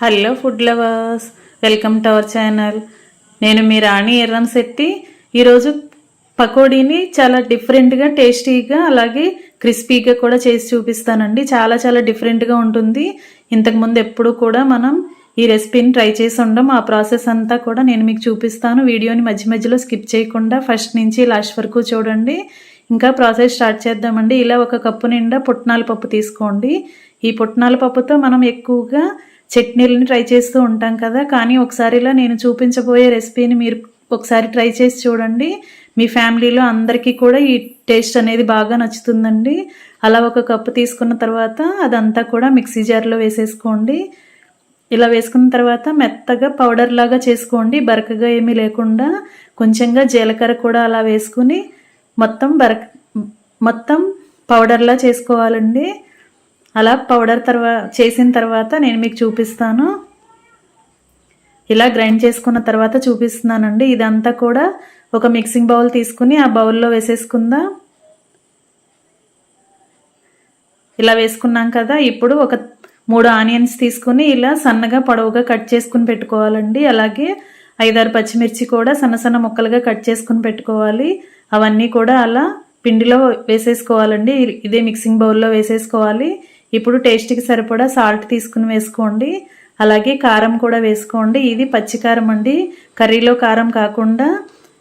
Hello food lovers welcome to our channel. నేను మీ రాణి ఎర్రం శెట్టి. ఈరోజు పకోడీని చాలా డిఫరెంట్గా టేస్టీగా అలాగే క్రిస్పీగా కూడా చేసి చూపిస్తానండి. చాలా చాలా డిఫరెంట్గా ఉంటుంది. ఇంతకుముందు ఎప్పుడు కూడా మనం ఈ రెసిపీని ట్రై చేసి ఉండం ఆ ప్రాసెస్ అంతా కూడా నేను మీకు చూపిస్తాను. వీడియోని మధ్య మధ్యలో స్కిప్ చేయకుండా ఫస్ట్ నుంచి లాస్ట్ వరకు చూడండి. ఇంకా ప్రాసెస్ స్టార్ట్ చేద్దామండి. ఇలా ఒక కప్పు నిండా పుట్నాల పప్పు తీసుకోండి. ఈ పుట్నాల పప్పుతో మనం ఎక్కువగా చట్నీలని ట్రై చేస్తూ ఉంటాం కదా. కానీ ఒకసారి ఇలా నేను చూపించబోయే రెసిపీని మీరు ఒకసారి ట్రై చేసి చూడండి. మీ ఫ్యామిలీలో అందరికీ కూడా ఈ టేస్ట్ అనేది బాగా నచ్చుతుందండి. అలా ఒక కప్పు తీసుకున్న తర్వాత అదంతా కూడా మిక్సీ జార్లో వేసేసుకోండి. ఇలా వేసుకున్న తర్వాత మెత్తగా పౌడర్ లాగా చేసుకోండి. బరకగా ఏమీ లేకుండా కొంచెంగా జీలకర్ర కూడా అలా వేసుకుని మొత్తం బరక మొత్తం పౌడర్లా చేసుకోవాలండి. అలా పౌడర్ తర్వా చేసిన తర్వాత నేను మీకు చూపిస్తాను. ఇలా గ్రైండ్ చేసుకున్న తర్వాత చూపిస్తున్నానండి. ఇదంతా కూడా ఒక మిక్సింగ్ బౌల్ తీసుకుని ఆ బౌల్లో వేసేసుకుందాం. ఇలా వేసుకున్నాం కదా ఇప్పుడు ఒక మూడు ఆనియన్స్ తీసుకుని ఇలా సన్నగా పొడవుగా కట్ చేసుకుని పెట్టుకోవాలండి. అలాగే ఐదారు పచ్చిమిర్చి కూడా సన్న సన్న ముక్కలుగా కట్ చేసుకుని పెట్టుకోవాలి. అవన్నీ కూడా అలా పిండిలో వేసేసుకోవాలండి. ఇదే మిక్సింగ్ బౌల్లో వేసేసుకోవాలి. ఇప్పుడు టేస్ట్కి సరిపడా సాల్ట్ తీసుకుని వేసుకోండి. అలాగే కారం కూడా వేసుకోండి. ఇది పచ్చికారం అండి. కర్రీలో కారం కాకుండా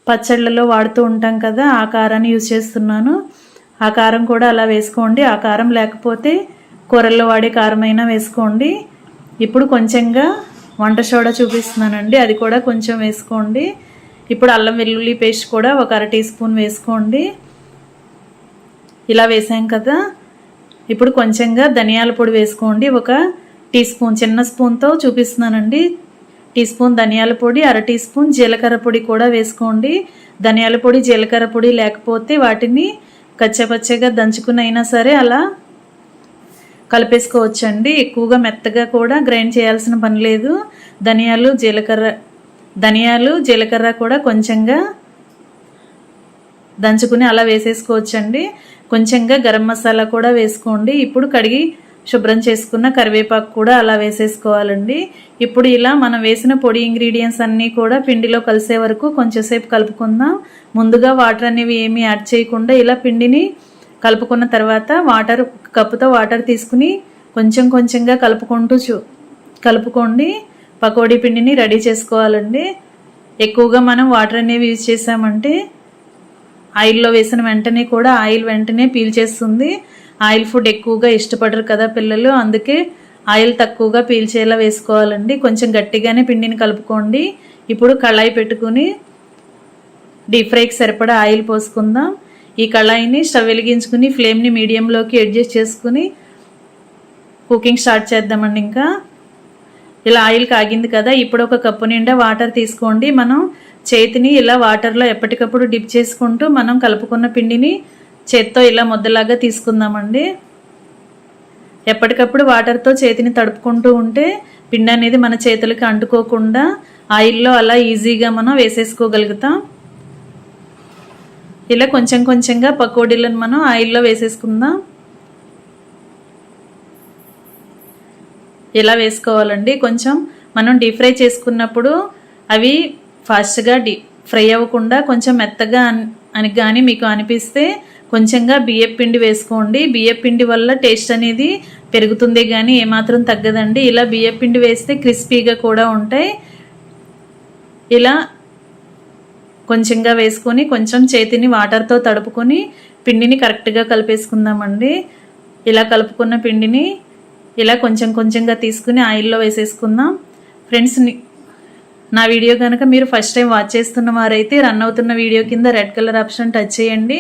పచ్చళ్ళలో వాడుతూ ఉంటాం కదా ఆ కారాన్ని యూజ్ చేస్తున్నాను. ఆ కారం కూడా అలా వేసుకోండి. ఆ కారం లేకపోతే కూరల్లో వాడే కారమైనా వేసుకోండి. ఇప్పుడు కొంచెంగా వంట సోడా చూపిస్తున్నానండి. అది కూడా కొంచెం వేసుకోండి. ఇప్పుడు అల్లం వెల్లుల్లి పేస్ట్ కూడా ఒక అర టీ స్పూన్ వేసుకోండి. ఇలా వేసాం కదా. ఇప్పుడు కొంచెంగా ధనియాల పొడి వేసుకోండి. ఒక టీ స్పూన్ చిన్న స్పూన్తో చూపిస్తున్నానండి. టీ స్పూన్ ధనియాల పొడి అర టీ స్పూన్ జీలకర్ర పొడి కూడా వేసుకోండి. ధనియాల పొడి జీలకర్ర పొడి లేకపోతే వాటిని కచ్చపచ్చగా దంచుకునైనా సరే అలా కలిపేసుకోవచ్చండి. ఎక్కువగా మెత్తగా కూడా గ్రైండ్ చేయాల్సిన పని లేదు. ధనియాలు జీలకర్ర ధనియాలు జీలకర్ర కూడా కొంచెంగా దంచుకుని అలా వేసేసుకోవచ్చండి. కొంచెంగా గరం మసాలా కూడా వేసుకోండి. ఇప్పుడు కడిగి శుభ్రం చేసుకున్న కరివేపాకు కూడా అలా వేసేసుకోవాలండి. ఇప్పుడు ఇలా మనం వేసిన పొడి ఇంగ్రీడియంట్స్ అన్నీ కూడా పిండిలో కలిసే వరకు కొంచెంసేపు కలుపుకుందాం. ముందుగా వాటర్ అనేవి ఏమీ యాడ్ చేయకుండా ఇలా పిండిని కలుపుకున్న తర్వాత వాటర్ కప్పుతో వాటర్ తీసుకుని కొంచెం కొంచెంగా కలుపుకుంటూ చూ కలుపుకోండి. పకోడీ పిండిని రెడీ చేసుకోవాలండి. ఎక్కువగా మనం వాటర్ అనేవి యూజ్ చేసామంటే ఆయిల్లో వేసిన వెంటనే కూడా ఆయిల్ వెంటనే పీల్చేస్తుంది ఆయిల్ ఫుడ్ ఎక్కువగా ఇష్టపడరు కదా పిల్లలు. అందుకే ఆయిల్ తక్కువగా పీల్చేలా వేసుకోవాలండి. కొంచెం గట్టిగానే పిండిని కలుపుకోండి. ఇప్పుడు కళాయి పెట్టుకుని డీప్ ఫ్రైకి సరిపడా ఆయిల్ పోసుకుందాం. ఈ కళాయిని స్టవ్ వెలిగించుకుని ఫ్లేమ్ని మీడియంలోకి అడ్జస్ట్ చేసుకుని కుకింగ్ స్టార్ట్ చేద్దామండి ఇంకా. ఇలా ఆయిల్ కాగింది కదా ఇప్పుడు ఒక కప్పు నిండా వాటర్ తీసుకోండి. మనం చేతిని ఇలా వాటర్లో ఎప్పటికప్పుడు డిప్ చేసుకుంటూ మనం కలుపుకున్న పిండిని చేత్తో ఇలా ముద్దలాగా తీసుకుందామండి. ఎప్పటికప్పుడు వాటర్తో చేతిని తడుపుకుంటూ ఉంటే పిండి అనేది మన చేతులకి అంటుకోకుండా ఆయిల్లో అలా ఈజీగా మనం వేసేసుకోగలుగుతాం. ఇలా కొంచెం కొంచెంగా పకోడీలను మనం ఆయిల్లో వేసేసుకుందాం. ఇలా వేసుకోవాలండి. కొంచెం మనం డీప్ ఫ్రై చేసుకున్నప్పుడు అవి ఫాస్ట్గా డి ఫ్రై అవ్వకుండా కొంచెం మెత్తగా అని కానీ మీకు అనిపిస్తే కొంచెంగా బియ్యం పిండి వేసుకోండి. బియ్యం పిండి వల్ల టేస్ట్ అనేది పెరుగుతుంది కానీ ఏమాత్రం తగ్గదండి. ఇలా బియ్యం పిండి వేస్తే క్రిస్పీగా కూడా ఉంటాయి. ఇలా కొంచెంగా వేసుకొని కొంచెం చేతిని వాటర్తో తడుపుకొని పిండిని కరెక్ట్గా కలిపేసుకుందామండి. ఇలా కలుపుకున్న పిండిని ఇలా కొంచెం కొంచెంగా తీసుకుని ఆయిల్లో వేసేసుకుందాం. ఫ్రెండ్స్ నా వీడియో కనుక మీరు ఫస్ట్ టైం వాచ్ చేస్తున్న వారైతే రన్ అవుతున్న వీడియో కింద రెడ్ కలర్ ఆప్షన్ టచ్ చేయండి.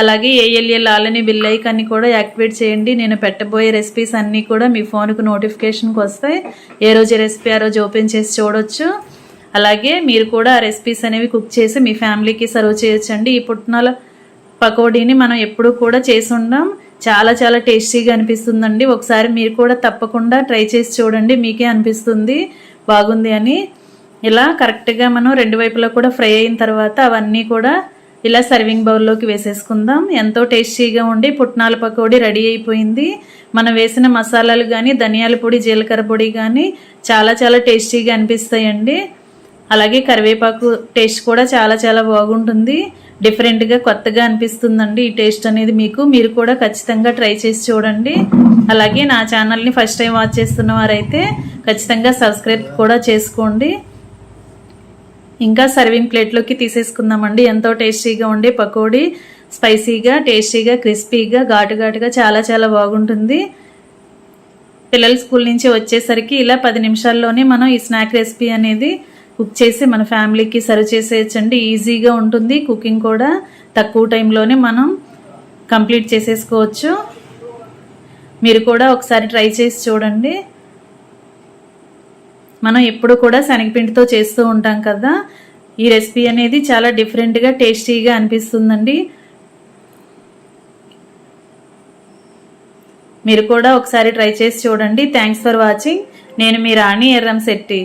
అలాగే ఏఎల్ఎల్ ఆలని బిల్ ఐకాన్ని కూడా యాక్టివేట్ చేయండి. నేను పెట్టబోయే రెసిపీస్ అన్నీ కూడా మీ ఫోన్కు నోటిఫికేషన్కి వస్తాయి. ఏ రోజు రెసిపీ ఆ రోజు ఓపెన్ చేసి చూడొచ్చు. అలాగే మీరు కూడా ఆ రెసిపీస్ అనేవి కుక్ చేసి మీ ఫ్యామిలీకి సర్వ్ చేయొచ్చండి. ఈ పుట్నాల పకోడీని మనం ఎప్పుడూ కూడా చేసి ఉండం. చాలా చాలా టేస్టీగా అనిపిస్తుందండి. ఒకసారి మీరు కూడా తప్పకుండా ట్రై చేసి చూడండి. మీకే అనిపిస్తుంది. బాగుంది అని. ఇలా కరెక్ట్గా మనం రెండు వైపులా కూడా ఫ్రై అయిన తర్వాత అవన్నీ కూడా ఇలా సర్వింగ్ బౌల్లోకి వేసేసుకుందాం. ఎంతో టేస్టీగా ఉండి పుట్నాల పకోడీ రెడీ అయిపోయింది. మనం వేసిన మసాలాలు కానీ ధనియాల పొడి జీలకర్ర పొడి కానీ చాలా చాలా టేస్టీగా అనిపిస్తాయండి. అలాగే కరివేపాకు టేస్ట్ కూడా చాలా చాలా బాగుంటుంది. డిఫరెంట్గా కొత్తగా అనిపిస్తుందండి ఈ టేస్ట్ అనేది మీకు. మీరు కూడా ఖచ్చితంగా ట్రై చేసి చూడండి. అలాగే నా ఛానల్ని ఫస్ట్ టైం వాచ్ చేస్తున్న వారైతే ఖచ్చితంగా సబ్స్క్రైబ్ కూడా చేసుకోండి. ఇంకా సర్వింగ్ ప్లేట్లోకి తీసేసుకుందామండి. ఎంతో టేస్టీగా ఉండే పకోడీ. స్పైసీగా టేస్టీగా క్రిస్పీగా ఘాటు ఘాటుగా చాలా చాలా బాగుంటుంది. పిల్లలు స్కూల్ నుంచి వచ్చేసరికి ఇలా పది నిమిషాల్లోనే మనం ఈ స్నాక్ రెసిపీ అనేది కుక్ చేసి మన ఫ్యామిలీకి సర్వ్ చేసేయచ్చండి. ఈజీగా ఉంటుంది. కుకింగ్ కూడా తక్కువ టైంలోనే మనం కంప్లీట్ చేసేసుకోవచ్చు. మీరు కూడా ఒకసారి ట్రై చేసి చూడండి. మనం ఎప్పుడు కూడా శనగపిండితో చేస్తూ ఉంటాం కదా. ఈ రెసిపీ అనేది చాలా డిఫరెంట్గా టేస్టీగా అనిపిస్తుందండి. మీరు కూడా ఒకసారి ట్రై చేసి చూడండి. థ్యాంక్స్ ఫర్ వాచింగ్ నేను మీ రాణి ఎర్రం శెట్టి.